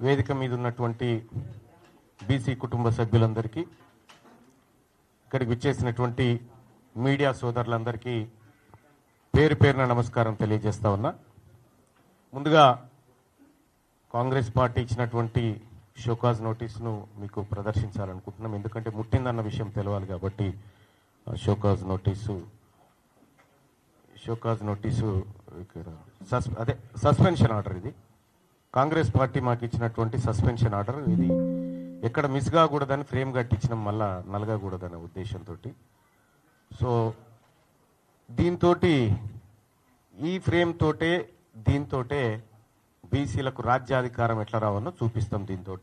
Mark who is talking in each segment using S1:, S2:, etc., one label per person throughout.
S1: వేదిక మీద ఉన్నటువంటి బీసీ కుటుంబ సభ్యులందరికీ ఇక్కడికి విచ్చేసినటువంటి మీడియా సోదరులందరికీ పేరు పేరున నమస్కారం తెలియజేస్తా ఉన్నా. ముందుగా కాంగ్రెస్ పార్టీ ఇచ్చినటువంటి షోకాజ్ నోటీస్ను మీకు ప్రదర్శించాలనుకుంటున్నాం. ఎందుకంటే ముట్టిందన్న విషయం తెలవాలి కాబట్టి షోకాజ్ నోటీసు షోకాజ్ నోటీసు ఇక్కడ సస్ అదే సస్పెన్షన్ ఆర్డర్ ఇది. కాంగ్రెస్ పార్టీ మాకు ఇచ్చినటువంటి సస్పెన్షన్ ఆర్డర్ ఇది. ఎక్కడ మిస్ కాకూడదని ఫ్రేమ్ కట్టించడం మళ్ళా నలగకూడదనే ఉద్దేశంతో సో దీంతో ఈ ఫ్రేమ్ తోటే దీంతోటే బీసీలకు రాజ్యాధికారం ఎట్లా రావాలో చూపిస్తాం దీంతో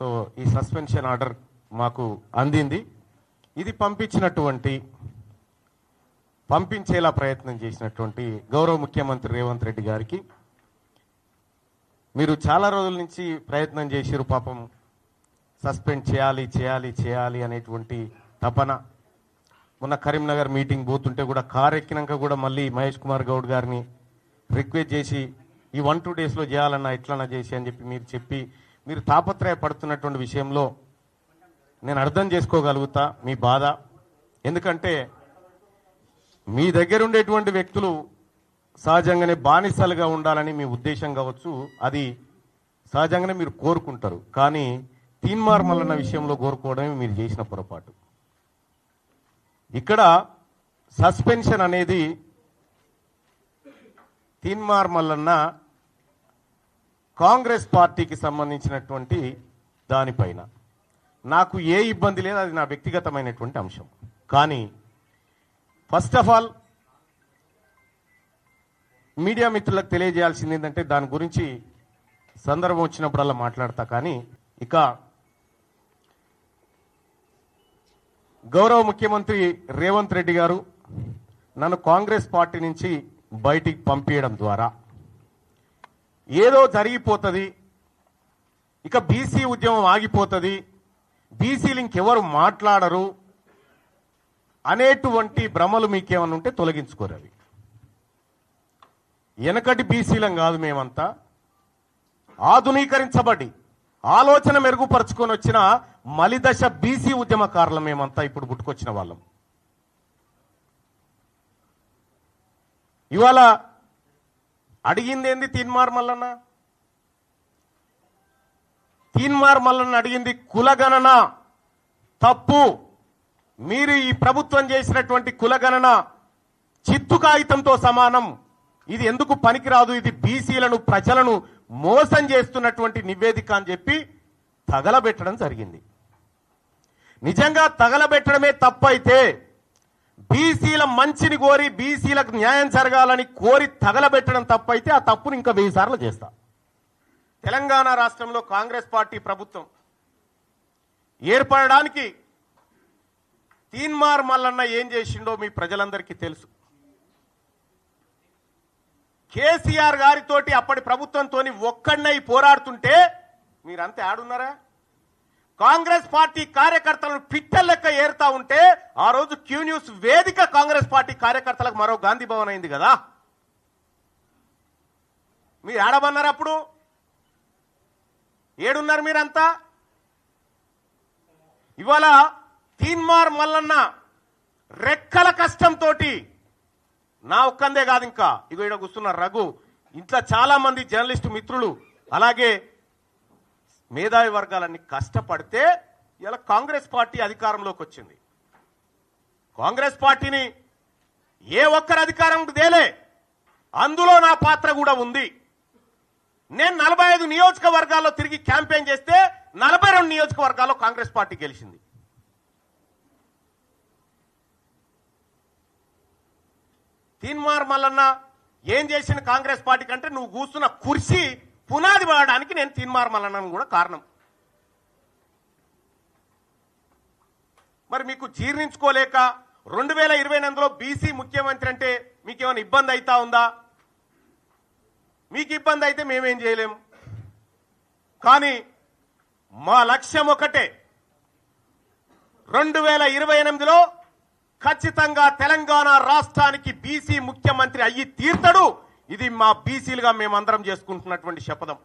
S1: సో ఈ సస్పెన్షన్ ఆర్డర్ మాకు అందింది. ఇది పంపించినటువంటి పంపించేలా ప్రయత్నం చేసినటువంటి గౌరవ ముఖ్యమంత్రి రేవంత్ రెడ్డి గారికి. మీరు చాలా రోజుల నుంచి ప్రయత్నం చేసిరు పాపం. సస్పెండ్ చేయాలి చేయాలి చేయాలి అనేటువంటి తపన. మొన్న కరీంనగర్ మీటింగ్ పోతుంటే కూడా కార్ ఎక్కినాక కూడా మళ్ళీ మహేష్ కుమార్ గౌడ్ గారిని రిక్వెస్ట్ చేసి ఈ వన్ టూ డేస్లో చేయాలన్నా ఎట్లన్నా చేసి అని చెప్పి మీరు చెప్పి మీరు తాపత్రయపడుతున్నటువంటి విషయంలో నేను అర్థం చేసుకోగలుగుతా మీ బాధ. ఎందుకంటే మీ దగ్గర ఉండేటువంటి వ్యక్తులు సహజంగానే బానిసలుగా ఉండాలని మీ ఉద్దేశం కావచ్చు. అది సహజంగానే మీరు కోరుకుంటారు. కానీ తీన్మార్మలన్న విషయంలో కోరుకోవడమే మీరు చేసిన పొరపాటు. ఇక్కడ సస్పెన్షన్ అనేది తీన్మార్మల్లన్న కాంగ్రెస్ పార్టీకి సంబంధించినటువంటి దానిపైన. నాకు ఏ ఇబ్బంది లేదు అది నా వ్యక్తిగతమైనటువంటి అంశం. కానీ ఫస్ట్ ఆఫ్ ఆల్ మీడియా మిత్రులకు తెలియజేయాల్సింది ఏంటంటే దాని గురించి సందర్భం వచ్చినప్పుడల్లా మాట్లాడతా. కానీ ఇక గౌరవ ముఖ్యమంత్రి రేవంత్ రెడ్డి గారు నన్ను కాంగ్రెస్ పార్టీ నుంచి బయటికి పంపించడం ద్వారా ఏదో జరిగిపోతుంది ఇక బీసీ ఉద్యమం ఆగిపోతుంది బీసీలు ఇంకెవరు మాట్లాడరు అనేటువంటి భ్రమలు మీకేమన్నా ఉంటే తొలగించుకోరు అవి. వెనకటి బీసీలం కాదు మేమంతా. ఆధునీకరించబడి ఆలోచన మెరుగుపరుచుకొని వచ్చిన మలిదశ బీసీ ఉద్యమకారులం మేమంతా ఇప్పుడు పుట్టుకొచ్చిన వాళ్ళం. ఇవాళ అడిగింది ఏంది తీన్మార్ మల్లన్న? తీన్మార్ మల్లన్న అడిగింది కులగణన తప్పు. మీరు ఈ ప్రభుత్వం చేసినటువంటి కులగణన చిత్తు కాగితంతో సమానం. ఇది ఎందుకు పనికిరాదు? ఇది బీసీలను ప్రజలను మోసం చేస్తున్నటువంటి నివేదిక అని చెప్పి తగలబెట్టడం జరిగింది. నిజంగా తగలబెట్టడమే తప్పైతే బీసీల మంచిని కోరి బీసీలకు న్యాయం జరగాలని కోరి తగలబెట్టడం తప్పైతే ఆ తప్పును ఇంకా వెయ్యి సార్లు చేస్తా. తెలంగాణ రాష్ట్రంలో కాంగ్రెస్ పార్టీ ప్రభుత్వం ఏర్పడడానికి తీన్మార్ మల్లన్న ఏం చేసిండో మీ ప్రజలందరికీ తెలుసు. కేసీఆర్ గారితోటి అప్పటి ప్రభుత్వంతో ఒక్కడినై పోరాడుతుంటే మీరంతా ఆడున్నారా? కాంగ్రెస్ పార్టీ కార్యకర్తలను పిట్టల లెక్క ఏరుతా ఉంటే ఆ రోజు క్యూ న్యూస్ వేదిక కాంగ్రెస్ పార్టీ కార్యకర్తలకు మరో గాంధీ భవన్ అయింది కదా. మీరు ఆడమన్నారు అప్పుడు? ఏడున్నారు మీరంతా? ఇవాళ తీన్మార్ మల్లన్న రెక్కల కష్టంతో నా ఒక్కందే కాదు ఇంకా ఇగో ఇక్కడ కూర్చున్న రఘు ఇంట్లో చాలా మంది జర్నలిస్టు మిత్రులు అలాగే మేధావి వర్గాలన్నీ కష్టపడితే ఇలా కాంగ్రెస్ పార్టీ అధికారంలోకి వచ్చింది. కాంగ్రెస్ పార్టీని ఏ ఒక్కరు అధికారం తేలే అందులో నా పాత్ర కూడా ఉంది. నేను నలభై ఐదు నియోజకవర్గాల్లో తిరిగి క్యాంపెయిన్ చేస్తే నలభై రెండు నియోజకవర్గాల్లో కాంగ్రెస్ పార్టీ గెలిచింది. తీన్మార్ మల్లన్న ఏం చేసిన కాంగ్రెస్ పార్టీ కంటే నువ్వు కూర్చున్న కుర్చీ పునాది పడడానికి నేను తీన్మార్ మల్లన్నను కూడా కారణం. మరి మీకు జీర్ణించుకోలేక రెండు వేల ఇరవై ఎనిమిదిలో బీసీ ముఖ్యమంత్రి అంటే మీకేమైనా ఇబ్బంది అవుతా ఉందా? మీకు ఇబ్బంది అయితే మేమేం చేయలేం. కానీ మా లక్ష్యం ఒకటే. రెండు వేల ఇరవై ఎనిమిదిలో ఖచ్చితంగా తెలంగాణ రాష్ట్రానికి బీసీ ముఖ్యమంత్రి అయ్యి తీర్తడు. ఇది మా బీసీలుగా మేమందరం చేసుకుంటున్నటువంటి శపథం.